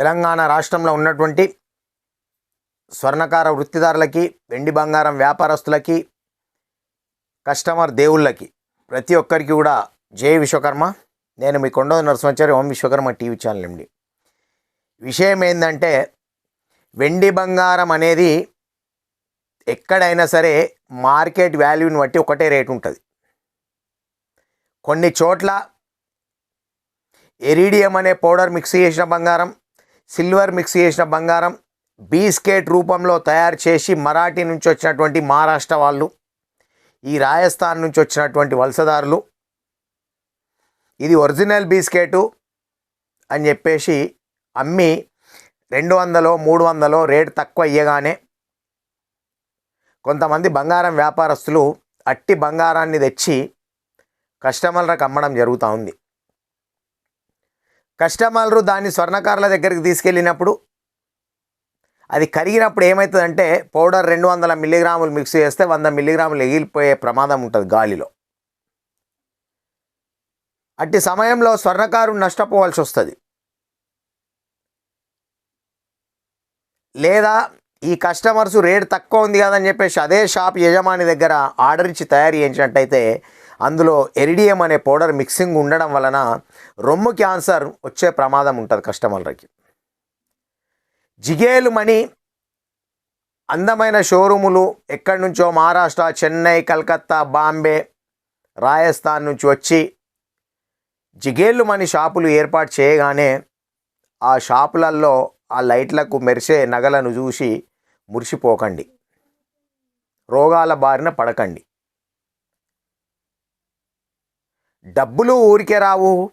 తెలంగాణ రాష్ట్రంలో ఉన్నటువంటి స్వర్ణకార వృత్తిదారులకి వెండి బంగారం వ్యాపారస్తులకి కస్టమర్ దేవుళ్ళకి ప్రతి ఒక్కరికి కూడా జై విశ్వకర్మ. నేను మీ కొండ నరసింహాచారి ఓం విశ్వకర్మ టీవీ ఛానల్ అండి విషయం ఏంటంటే వెండి బంగారం అనేది ఎక్కడైనా సరే మార్కెట్ వాల్యూని బట్టి ఒకటే రేటు ఉంటుంది. కొన్ని చోట్ల ఎరీడియం అనే పౌడర్ మిక్స్ చేసిన బంగారం సిల్వర్ మిక్స్ చేసిన బంగారం బీస్కేట్ రూపంలో తయారు చేసి మరాఠీ నుంచి వచ్చినటువంటి మహారాష్ట్ర వాళ్ళు ఈ రాజస్థాన్ నుంచి వచ్చినటువంటి వలసదారులు ఇది ఒరిజినల్ బీస్కేటు అని చెప్పేసి అమ్మి రెండు వందలో మూడు వందలో రేటు తక్కువ ఇయ్యగానే కొంతమంది బంగారం వ్యాపారస్తులు అట్టి బంగారాన్ని తెచ్చి కస్టమర్లకు అమ్మడం జరుగుతూ ఉంది. కస్టమర్లు దాన్ని స్వర్ణకారుల దగ్గరికి తీసుకెళ్ళినప్పుడు అది కరిగినప్పుడు ఏమవుతుందంటే పౌడర్ రెండు వందల మిల్లీగ్రాములు మిక్స్ చేస్తే వంద మిల్లీగ్రాములు ఎగిలిపోయే ప్రమాదం ఉంటుంది గాలిలో. అట్టి సమయంలో స్వర్ణకారు నష్టపోవాల్సి వస్తుంది. లేదా ఈ కస్టమర్స్ రేట్ తక్కువ ఉంది కదని చెప్పేసి అదే షాప్ యజమాని దగ్గర ఆర్డర్ ఇచ్చి తయారు చేయించినట్టయితే అందులో ఎరిడియం అనే పౌడర్ మిక్సింగ్ ఉండడం వలన రొమ్ము క్యాన్సర్ వచ్చే ప్రమాదం ఉంటుంది కస్టమర్లకి. జిగేలు మణి అందమైన షోరూములు ఎక్కడి నుంచో మహారాష్ట్ర చెన్నై కలకత్తా బాంబే రాజస్థాన్ నుంచి వచ్చి జిగేళ్ళు షాపులు ఏర్పాటు చేయగానే ఆ షాపులలో ఆ లైట్లకు మెరిసే నగలను చూసి మురిసిపోకండి. రోగాల బారిన పడకండి. డబ్బులు ఊరికే రావు.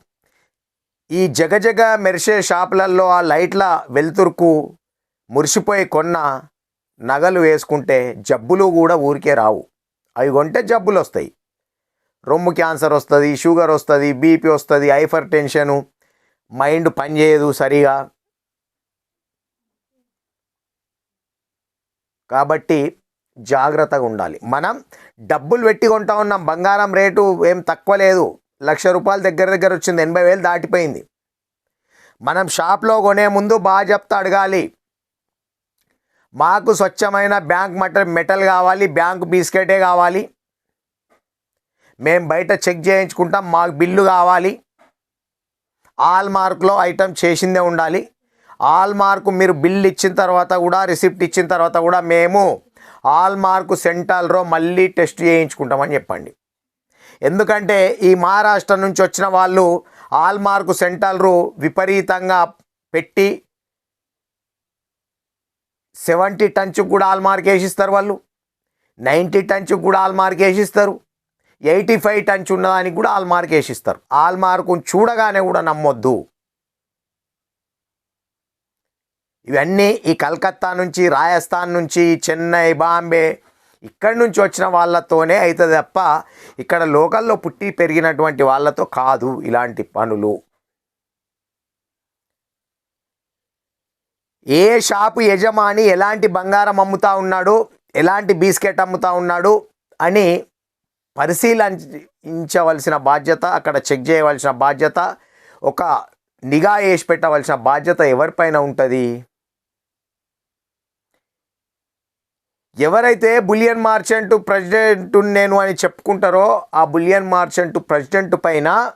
ఈ జగజగ మెరిసే షాపులలో ఆ లైట్ల వెలుతురుకు మురిసిపోయి కొన్న నగలు వేసుకుంటే జబ్బులు కూడా ఊరికే రావు. అవి కొంటే జబ్బులు వస్తాయి. రొమ్ము క్యాన్సర్ వస్తుంది షుగర్ వస్తుంది బీపీ వస్తుంది హైపర్ టెన్షను మైండ్ పనిచేయదు సరిగా. కాబట్టి జాగ్రత్తగా ఉండాలి. మనం డబ్బులు పెట్టి కొంటా ఉన్నాం. బంగారం రేటు ఏం తక్కువ లేదు. లక్ష రూపాయల దగ్గర దగ్గర వచ్చింది. ఎనభై వేలు దాటిపోయింది. మనం షాప్లో కొనే ముందు బాగా చెప్తా అడగాలి. మాకు స్వచ్ఛమైన బ్యాంక్ మటర్ మెటల్ కావాలి. బ్యాంక్ బిస్కెటే కావాలి. మేము బయట చెక్ చేయించుకుంటాం. మాకు బిల్లు కావాలి. ఆల్ మార్క్లో ఐటమ్ చేసిందే ఉండాలి. ఆల్ మార్క్ మీరు బిల్ ఇచ్చిన తర్వాత కూడా రిసిప్ట్ ఇచ్చిన తర్వాత కూడా మేము ఆల్ మార్క్ సెంటాల్రో మళ్ళీ టెస్ట్ చేయించుకుంటామని చెప్పండి. ఎందుకంటే ఈ మహారాష్ట్ర నుంచి వచ్చిన వాళ్ళు ఆల్ మార్క్ సెంటాల్రు విపరీతంగా పెట్టి సెవెంటీ టంచుకు కూడా ఆల్ మార్క్ వేసిస్తారు వాళ్ళు. నైంటీ టంచుకు కూడా ఆల్ మార్క్ వేసిస్తారు. ఎయిటీ ఫైవ్ టన్స్ ఉన్నదానికి కూడా ఆల్ మార్క్ వేసిస్తారు. ఆల్ మార్కు చూడగానే కూడా నమ్మొద్దు. ఇవన్నీ ఈ కలకత్తా నుంచి రాజస్థాన్ నుంచి చెన్నై బాంబే ఇక్కడి నుంచి వచ్చిన వాళ్ళతోనే అవుతుంది తప్ప ఇక్కడ లోకల్లో పుట్టి పెరిగినటువంటి వాళ్ళతో కాదు ఇలాంటి పనులు. ఏ షాపు యజమాని ఎలాంటి బంగారం అమ్ముతా ఉన్నాడు ఎలాంటి బిస్కెట్ అమ్ముతా ఉన్నాడు అని పరిశీలించవలసిన బాధ్యత అక్కడ చెక్ చేయవలసిన బాధ్యత ఒక నిఘా వేసి పెట్టవలసిన బాధ్యత ఎవరిపైన ఉంటుంది? ఎవరైతే బులియన్ మార్చెంట్ ప్రెసిడెంట్ నేను అని చెప్పుకుంటారో ఆ బులియన్ మార్చెంట్ ప్రెసిడెంట్ పైన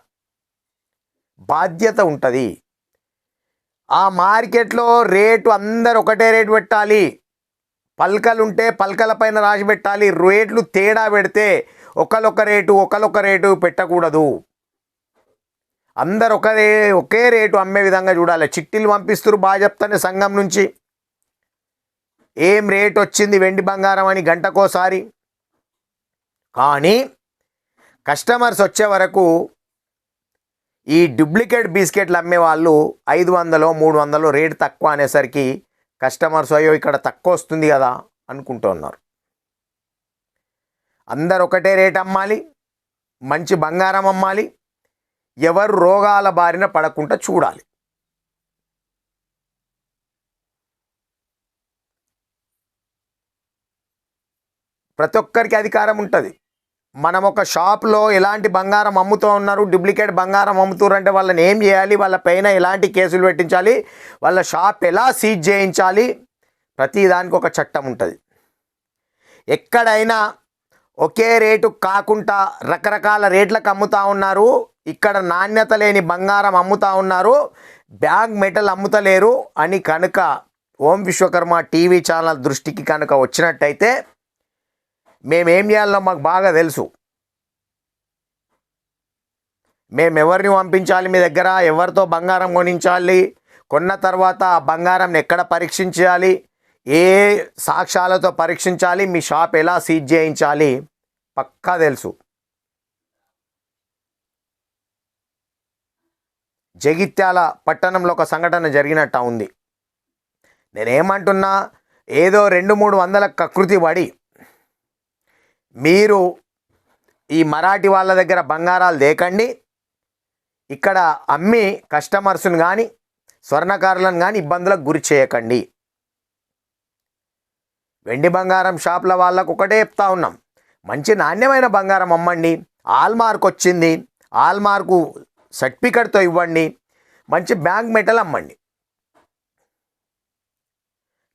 బాధ్యత ఉంటుంది. ఆ మార్కెట్లో రేటు అందరు ఒకటే రేటు పెట్టాలి. పల్కలు ఉంటే పలకల పైన రాసి పెట్టాలి. రేట్లు తేడా పెడితే ఒకరొక రేటు ఒకరొక రేటు పెట్టకూడదు. అందరు ఒకరే ఒకే రేటు అమ్మే విధంగా చూడాలి. చిట్టీలు పంపిస్తారు బాగా చెప్తానే సంఘం నుంచి. ఏం రేట్ వచ్చింది వెండి బంగారం అని గంటకోసారి? కానీ కస్టమర్స్ వచ్చే వరకు ఈ డూప్లికేట్ బిస్కెట్లు అమ్మే వాళ్ళు ఐదు వందలు మూడు వందలు రేటు తక్కువ అనేసరికి కస్టమర్స్ అయ్యో ఇక్కడ తక్కువ వస్తుంది కదా అనుకుంటున్నారు అందరు ఒకటే రేట్ అమ్మాలి మంచి బంగారం అమ్మాలి ఎవరు రోగాల బారిన పడకుండా చూడాలి. ప్రతి ఒక్కరికి అధికారం ఉంటుంది. మనం ఒక షాప్లో ఎలాంటి బంగారం అమ్ముతూ ఉన్నారు డూప్లికేట్ బంగారం అమ్ముతున్నారంటే వాళ్ళని ఏం చేయాలి? వాళ్ళ పైన ఎలాంటి కేసులు పెట్టించాలి? వాళ్ళ షాప్ ఎలా సీజ్ చేయించాలి? ప్రతి దానికి ఒక చట్టం ఉంటుంది. ఎక్కడైనా ఒకే రేటు కాకుండా రకరకాల రేట్లకు అమ్ముతా ఉన్నారు ఇక్కడ నాణ్యత లేని బంగారం అమ్ముతూ ఉన్నారు బ్యాంక్ మెటల్ అమ్ముతలేరు అని కనుక ఓం విశ్వకర్మ టీవీ ఛానల్ దృష్టికి కనుక వచ్చినట్టయితే మేమేం చేయాలో మాకు బాగా తెలుసు. మేము ఎవరిని పంపించాలి మీ దగ్గర? ఎవరితో బంగారం కొనించాలి? కొన్న తర్వాత ఆ బంగారం ఎక్కడ పరీక్షించాలి? ఏ సాక్ష్యాలతో పరీక్షించాలి? మీ షాప్ ఎలా సీజ్ చేయించాలి? పక్కా తెలుసు. జగిత్యాల పట్టణంలో ఒక సంఘటన జరిగినట్టు ఉంది. నేనేమంటున్నా ఏదో రెండు మూడు వందల కకృతి పడి మీరు ఈ మరాఠీ వాళ్ళ దగ్గర బంగారాలు దేకండి. ఇక్కడ అమ్మి కస్టమర్స్ని కానీ స్వర్ణకారులను కానీ ఇబ్బందులకు గురి చేయకండి. వెండి బంగారం షాప్ల వాళ్ళకు ఒకటే చెప్తా ఉన్నాం. మంచి నాణ్యమైన బంగారం అమ్మండి. ఆల్మార్క్ వచ్చింది. ఆల్మార్కు సర్టిఫికెట్తో ఇవ్వండి. మంచి బ్యాంక్ మెటల్ అమ్మండి.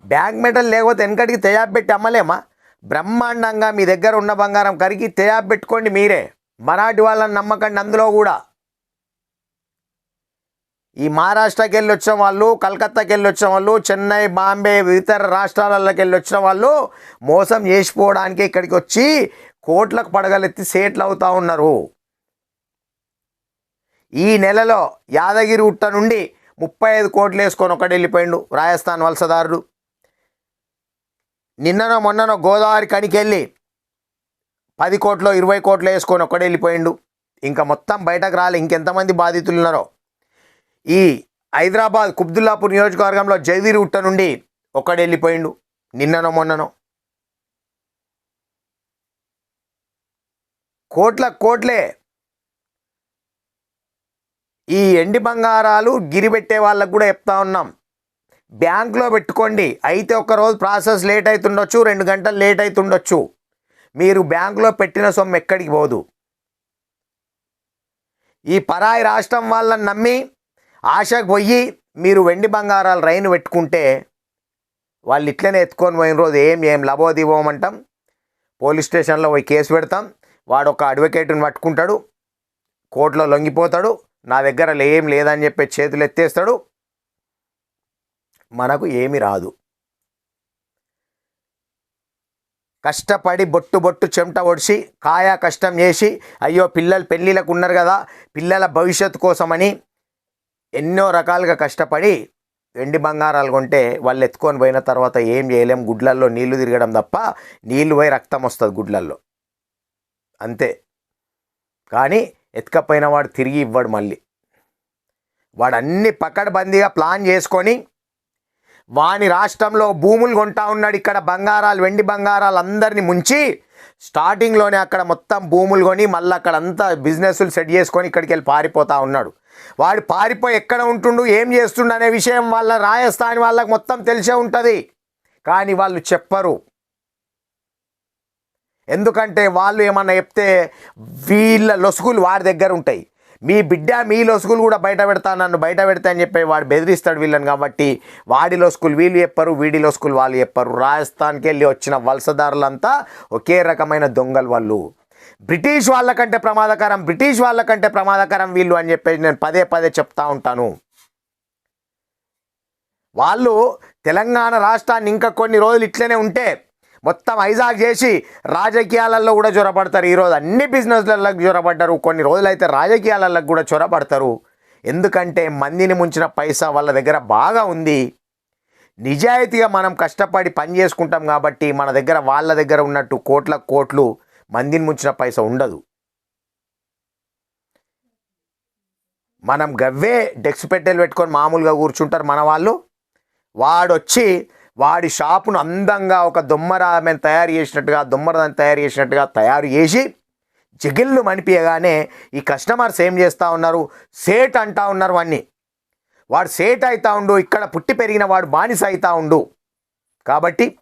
బ్యాంక్ మెటల్ లేకపోతే వెనకటికి తయారు పెట్టి అమ్మలేమా? బ్రహ్మాండంగా మీ దగ్గర ఉన్న బంగారం కరిగి తెయాబ్ పెట్టుకోండి మీరే. మరాఠీ వాళ్ళని నమ్మకండి అందులో కూడా. ఈ మహారాష్ట్రకి వెళ్ళి వచ్చిన వాళ్ళు కలకత్తాకి వెళ్ళి వచ్చిన వాళ్ళు చెన్నై బాంబే ఇతర రాష్ట్రాలలోకి వెళ్ళి వచ్చిన వాళ్ళు మోసం చేసిపోవడానికి ఇక్కడికి వచ్చి కోట్లకు పడగలెత్తి సేట్లు అవుతూ ఉన్నారు. ఈ నెలలో యాదగిరి ఉట్ట నుండి ముప్పై ఐదు కోట్లు వేసుకొని ఒకటి వెళ్ళిపోయిండు రాజస్థాన్ వలసదారుడు. నిన్ననో మొన్ననో గోదావరి కనికెళ్ళి పది కోట్లు ఇరవై కోట్లు వేసుకొని ఒక్కడే వెళ్ళిపోయిండు. ఇంకా మొత్తం బయటకు రాలే. ఇంకెంతమంది బాధితులు ఉన్నారో. ఈ హైదరాబాద్ కుబ్దుల్లాపూర్ నియోజకవర్గంలో జైవీర్ ఉట్ట నుండి ఒక్కడే వెళ్ళిపోయిండు. నిన్ననో మొన్ననో. కోట్ల కోట్లే. ఈ ఎండి బంగారాలు గిరిపెట్టే వాళ్ళకు కూడా చెప్తా ఉన్నాం. బ్యాంక్లో పెట్టుకోండి. అయితే ఒక రోజు ప్రాసెస్ లేట్ అవుతుండొచ్చు రెండు గంటలు లేట్ అవుతుండొచ్చు మీరు బ్యాంకులో పెట్టిన సొమ్ము ఎక్కడికి పోదు. ఈ పరాయి రాష్ట్రం వాళ్ళని నమ్మి ఆశకు పోయి మీరు వెండి బంగారాలు రైన్ పెట్టుకుంటే వాళ్ళు ఇట్లనే ఎత్తుకొని పోయిన రోజు ఏం ఏం లబోదివ్వమంటాం పోలీస్ స్టేషన్లో పోయి కేసు పెడతాం. వాడు ఒక అడ్వకేట్ని పట్టుకుంటాడు. కోర్టులో లొంగిపోతాడు. నా దగ్గర ఏం లేదని చెప్పి చేతులు ఎత్తేస్తాడు. మనకు ఏమి రాదు. కష్టపడి బొట్టు బొట్టు చెమట ఒడిసి కాయా కష్టం చేసి అయ్యో పిల్లలు పెళ్ళిళ్ళకు ఉన్నారు కదా పిల్లల భవిష్యత్తు కోసమని ఎన్నో రకాలుగా కష్టపడి వెండి బంగారాలు కొంటే వాళ్ళు ఎత్తుకొని పోయిన తర్వాత ఏం చేయలేం గుడ్లల్లో నీళ్ళు తిరగడం తప్ప నీళ్ళు పోయి రక్తం వస్తుంది గుడ్లల్లో. అంతే. కానీ ఎత్తుకపోయిన వాడు తిరిగి ఇవ్వడు మళ్ళీ. వాడు అన్ని పకడ్బందీగా ప్లాన్ చేసుకొని వాని రాష్ట్రంలో భూములు కొంటా ఉన్నాడు ఇక్కడ బంగారాలు వెండి బంగారాలు అందరిని ముంచి స్టార్టింగ్లోనే అక్కడ మొత్తం భూములు కొని మళ్ళీ అక్కడ అంతా బిజినెస్లు సెట్ చేసుకొని ఇక్కడికి వెళ్ళి పారిపోతా ఉన్నాడు. వాడు పారిపోయి ఎక్కడ ఉంటుండు ఏం చేస్తుండు అనే విషయం వాళ్ళ రాజస్థాన్ వాళ్ళకి మొత్తం తెలిసే ఉంటుంది. కానీ వాళ్ళు చెప్పరు. ఎందుకంటే వాళ్ళు ఏమన్నా చెప్తే వీళ్ళ లొసుగులు వారి దగ్గర ఉంటాయి. మీ బిడ్డ మీ లొసుగులు కూడా బయట పెడతా నన్ను బయట పెడతా అని చెప్పి వాడు బెదిరిస్తాడు వీళ్ళని కాబట్టి వాడి లొసుగులు వీళ్ళు చెప్పరు వీడి లొసుగులు వాళ్ళు చెప్పరు. రాజస్థాన్కి వెళ్ళి వచ్చిన వలసదారులంతా ఒకే రకమైన దొంగలు వాళ్ళు. బ్రిటిష్ వాళ్ళకంటే ప్రమాదకరం బ్రిటిష్ వాళ్ళకంటే ప్రమాదకరం వీళ్ళు అని చెప్పేసి నేను పదే పదే చెప్తా ఉంటాను. వాళ్ళు తెలంగాణ రాష్ట్రాన్ని ఇంకా కొన్ని రోజులు ఇట్లనే ఉంటే మొత్తం ఐజాక్ చేసి రాజకీయాలలో కూడా చొరబడతారు. ఈరోజు అన్ని బిజినెస్లకు చొరబడ్డారు. కొన్ని రోజులైతే రాజకీయాలకు కూడా చొరబడతారు. ఎందుకంటే మందిని ముంచిన పైసా వాళ్ళ దగ్గర బాగా ఉంది. నిజాయితీగా మనం కష్టపడి పని చేసుకుంటాం కాబట్టి మన దగ్గర వాళ్ళ దగ్గర ఉన్నట్టు కోట్ల కోట్లు మందిని ముంచిన పైసా ఉండదు. మనం గవ్వే డెక్స్ పెట్టెలు పెట్టుకొని మామూలుగా కూర్చుంటారు మన వాళ్ళు. వాడొచ్చి వాడి షాపును అందంగా ఒక దొమ్మరామెను తయారు చేసినట్టుగా దుమ్మరదాన్ని తయారు చేసినట్టుగా తయారు చేసి జిగిళ్ళు మనిపించగానే ఈ కస్టమర్స్ ఏం చేస్తూ ఉన్నారు? సేట్ అంటా ఉన్నారు వాడిని వాడు సేట్ అవుతా ఉండు ఇక్కడ పుట్టి పెరిగిన వాడు బానిస అవుతా ఉండు. కాబట్టి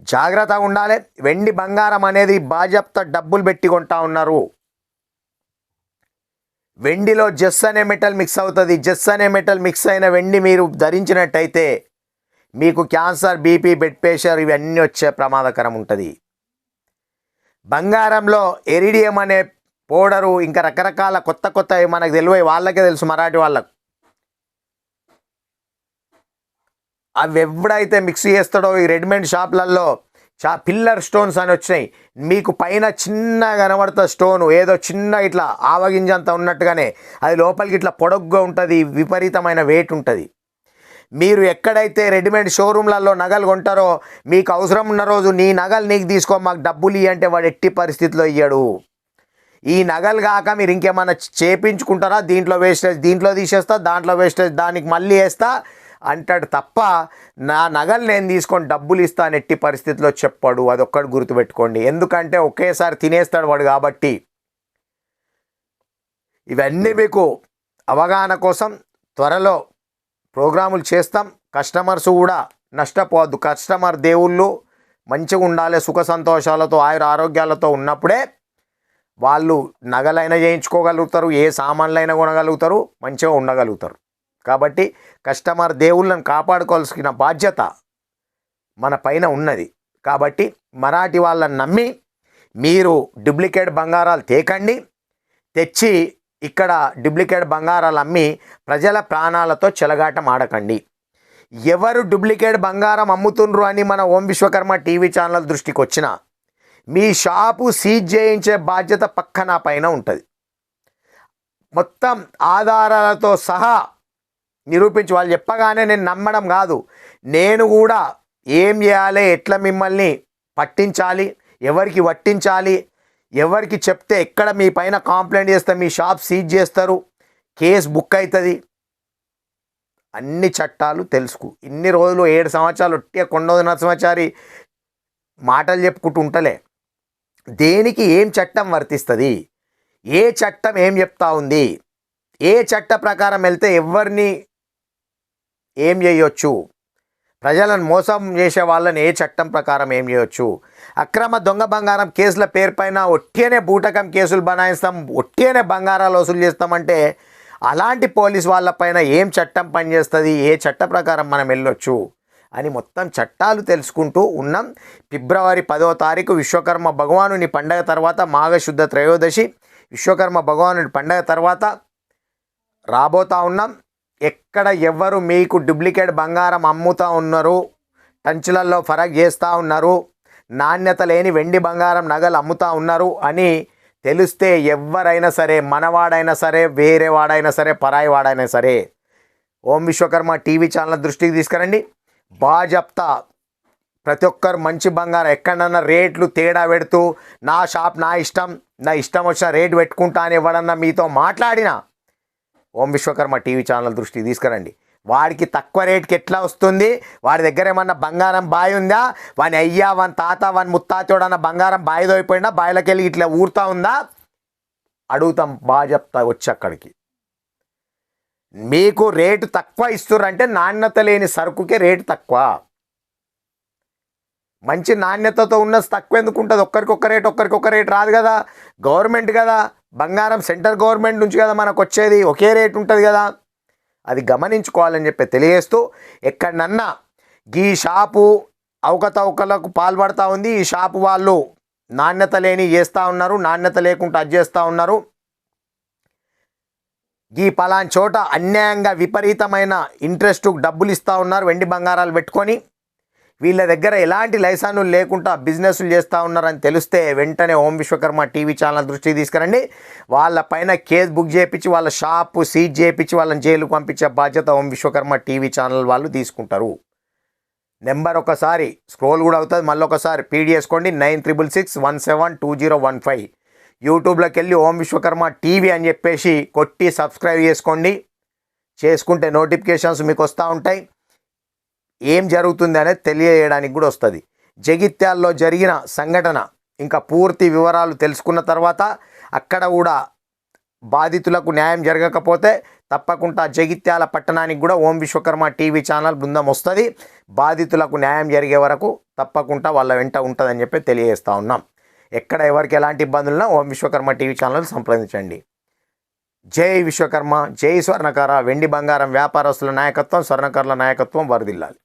జాగ్రత్తగా ఉండాలి. వెండి బంగారం అనేది బాజప్త డబ్బులు పెట్టి కొంటా ఉన్నారు. వెండిలో జెస్ అనే మెటల్ మిక్స్ అవుతుంది. జెస్ అనే మెటల్ మిక్స్ అయిన వెండి మీరు ధరించినట్టయితే మీకు క్యాన్సర్ బీపీ బెడ్ ప్రెషర్ ఇవన్నీ వచ్చే ప్రమాదకరం ఉంటుంది. బంగారంలో ఎరిడియం అనే పౌడరు ఇంకా రకరకాల కొత్త కొత్త మనకు తెలివై వాళ్ళకే తెలుసు మరాఠీ వాళ్ళకు. అవి ఎవడైతే మిక్స్ చేస్తాడో ఈ రెడీమేడ్ షాప్లలో చా పిల్లర్ స్టోన్స్ అని వచ్చినాయి. మీకు పైన చిన్న కనబడుతుంది స్టోన్ ఏదో చిన్న ఇట్లా ఆవగింజంత ఉన్నట్టుగానే అది లోపలికి ఇట్లా పొడగ్గా ఉంటుంది విపరీతమైన వెయిట్ ఉంటుంది. మీరు ఎక్కడైతే రెడీమేడ్ షోరూమ్లలో నగలు కొంటారో మీకు అవసరం ఉన్న రోజు నీ నగలు నీకు తీసుకో మాకు డబ్బులు ఇవ్వంటే వాడు ఎట్టి పరిస్థితిలో ఇయ్యడు. ఈ నగలు కాక మీరు ఇంకేమైనా చేపించుకుంటారా? దీంట్లో వేస్టేజ్ దీంట్లో తీసేస్తా దాంట్లో వేస్టేజ్ దానికి మళ్ళీ వేస్తా అంటాడు తప్ప నా నగలు నేను తీసుకొని డబ్బులు ఇస్తాను ఎట్టి పరిస్థితిలో చెప్పాడు. అదొక్కటి గుర్తుపెట్టుకోండి. ఎందుకంటే ఒకేసారి తినేస్తాడు వాడు కాబట్టి. ఇవన్నీ మీకు అవగాహన కోసం త్వరలో ప్రోగ్రాములు చేస్తాం. కస్టమర్స్ కూడా నష్టపోవద్దు. కస్టమర్ దేవుళ్ళు మంచిగా ఉండాలి. సుఖ సంతోషాలతో ఆయుర ఆరోగ్యాలతో ఉన్నప్పుడే వాళ్ళు నగలైనా చేయించుకోగలుగుతారు. ఏ సామాన్లైనా కొనగలుగుతారు. మంచిగా ఉండగలుగుతారు. కాబట్టి కస్టమర్ దేవుళ్ళని కాపాడుకోవాల్సిన బాధ్యత మన పైన ఉన్నది. కాబట్టి మరాఠీ వాళ్ళని నమ్మి మీరు డూప్లికేట్ బంగారాలు తేకండి. తెచ్చి ఇక్కడ డూప్లికేట్ బంగారాలు అమ్మి ప్రజల ప్రాణాలతో చెలగాటం ఆడకండి. ఎవరు డూప్లికేట్ బంగారం అమ్ముతుండ్రు అని మన ఓం విశ్వకర్మ టీవీ ఛానల్ దృష్టికి వచ్చిన మీ షాపు సీజ్ చేయించే బాధ్యత పక్క నా పైన ఉంటుంది. మొత్తం ఆధారాలతో సహా నిరూపించి వాళ్ళు చెప్పగానే నేను నమ్మడం కాదు. నేను కూడా ఏం చేయాలి ఎట్లా మిమ్మల్ని పట్టించాలి ఎవరికి వట్టించాలి ఎవరికి చెప్తే ఎక్కడ మీ పైన కంప్లైంట్ చేస్తే మీ షాప్ సీజ్ చేస్తారు కేసు బుక్ అవుతుంది. అన్ని చట్టాలు తెలుసుకు. ఇన్ని రోజులు ఏడు సంవత్సరాలు ఒట్టే కొండోది నరసింహచారి మాటలు చెప్పుకుంటూ ఉంటలే. దేనికి ఏం చట్టం వర్తిస్తుంది? ఏ చట్టం ఏం చెప్తా ఉంది? ఏ చట్ట ప్రకారం వెళ్తే ఎవరిని ఏం చేయొచ్చు? ప్రజలను మోసం చేసే వాళ్ళని ఏ చట్టం ప్రకారం ఏం చేయొచ్చు? అక్రమ దొంగ బంగారం కేసుల పేరుపైన ఒట్టిగానే బూటకం కేసులు బనాయిస్తాం ఒట్టేనే బంగారాలు వసూలు చేస్తామంటే అలాంటి పోలీస్ వాళ్ళపైన ఏం చట్టం పనిచేస్తుంది? ఏ చట్ట ప్రకారం మనం వెళ్ళొచ్చు? అని మొత్తం చట్టాలు తెలుసుకుంటూ ఉన్నాం. ఫిబ్రవరి పదో తారీఖు విశ్వకర్మ భగవానుని పండగ తర్వాత మాఘశుద్ధ త్రయోదశి విశ్వకర్మ భగవానుని పండగ తర్వాత రాబోతా ఉన్నాం. ఎక్కడ ఎవరు మీకు డూప్లికేట్ బంగారం అమ్ముతూ ఉన్నారు టంచులలో ఫరక్ చేస్తూ ఉన్నారు నాణ్యత లేని వెండి బంగారం నగలు అమ్ముతూ ఉన్నారు అని తెలిస్తే ఎవరైనా సరే మనవాడైనా సరే వేరే వాడైనా సరే పరాయి వాడైనా సరే ఓం విశ్వకర్మ టీవీ ఛానల్ దృష్టికి తీసుకురండి. బాజప్తా ప్రతి ఒక్కరు మంచి బంగారం ఎక్కడన్నా రేట్లు తేడా పెడుతూ నా షాప్ నా ఇష్టం నా ఇష్టం వచ్చిన రేటు పెట్టుకుంటా అని ఎవడన్నా మీతో మాట్లాడినా ఓం విశ్వకర్మ టీవీ ఛానల్ దృష్టికి తీసుకురండి. వాడికి తక్కువ రేట్కి ఎట్లా వస్తుంది? వాడి దగ్గర ఏమన్నా బంగారం బావి ఉందా? వాని అయ్యా వాని తాత వాని ముత్తాతోడన్న బంగారం బాయిదోయిపోయినా దోయిపోయినా వెళ్ళి ఇట్లా ఊరుతా ఉందా? అడుగుతాం బాగా చెప్తా వచ్చి అక్కడికి. మీకు రేటు తక్కువ ఇస్తురంటే నాణ్యత లేని సరుకుకే రేటు తక్కువ. మంచి నాణ్యతతో ఉన్న తక్కువ ఎందుకు ఉంటుంది? ఒక్కరికొక్క రేట్ ఒక్కరికి రేట్ రాదు కదా. గవర్నమెంట్ కదా. బంగారం సెంటర్ గవర్నమెంట్ నుంచి కదా మనకు వచ్చేది ఒకే రేట్ ఉంటుంది కదా. అది గమనించుకోవాలని చెప్పి తెలియజేస్తూ ఎక్కడనన్నా ఈ షాపు అవకతవకలకు పాల్పడతా ఉంది. ఈ షాపు వాళ్ళు నాణ్యత లేని చేస్తూ ఉన్నారు. నాణ్యత లేకుండా అది చేస్తూ ఉన్నారు. ఈ పలాన్ చోట అన్యాయంగా విపరీతమైన ఇంట్రెస్ట్ డబ్బులు ఇస్తూ ఉన్నారు. వెండి బంగారాలు పెట్టుకొని వీళ్ళ దగ్గర ఎలాంటి లైసెన్సులు లేకుండా బిజినెస్లు చేస్తూ ఉన్నారని తెలిస్తే వెంటనే ఓం విశ్వకర్మ టీవీ ఛానల్ దృష్టికి తీసుకురండి. వాళ్ళ పైన కేసు బుక్ చేయించి వాళ్ళ షాపు సీజ్ చేయించి వాళ్ళని జైలుకు పంపించే బాధ్యత ఓం విశ్వకర్మ టీవీ ఛానల్ వాళ్ళు తీసుకుంటారు. నెంబర్ ఒకసారి స్క్రోల్ కూడా అవుతుంది. మళ్ళీ ఒకసారి పీడి చేసుకోండి. Nine triple six one seven two zero one five. యూట్యూబ్లోకి వెళ్ళి ఓం విశ్వకర్మ టీవీ అని చెప్పేసి కొట్టి సబ్స్క్రైబ్ చేసుకోండి. చేసుకుంటే నోటిఫికేషన్స్ మీకు వస్తూ ఉంటాయి. ఏం జరుగుతుంది అనేది తెలియజేయడానికి కూడా వస్తుంది. జగిత్యాల్లో జరిగిన సంఘటన ఇంకా పూర్తి వివరాలు తెలుసుకున్న తర్వాత అక్కడ కూడా బాధితులకు న్యాయం జరగకపోతే తప్పకుండా జగిత్యాల పట్టణానికి కూడా ఓం విశ్వకర్మ టీవీ ఛానల్ బృందం వస్తుంది. బాధితులకు న్యాయం జరిగే వరకు తప్పకుండా వాళ్ళ వెంట ఉంటుందని చెప్పి తెలియజేస్తా ఉన్నాం. ఎక్కడ ఎవరికి ఎలాంటి ఇబ్బందులున్నా ఓం విశ్వకర్మ టీవీ ఛానల్ సంప్రదించండి. జై విశ్వకర్మ జై స్వర్ణకార వెండి బంగారం వ్యాపారస్తుల నాయకత్వం స్వర్ణకారుల నాయకత్వం వరదిల్లాలి.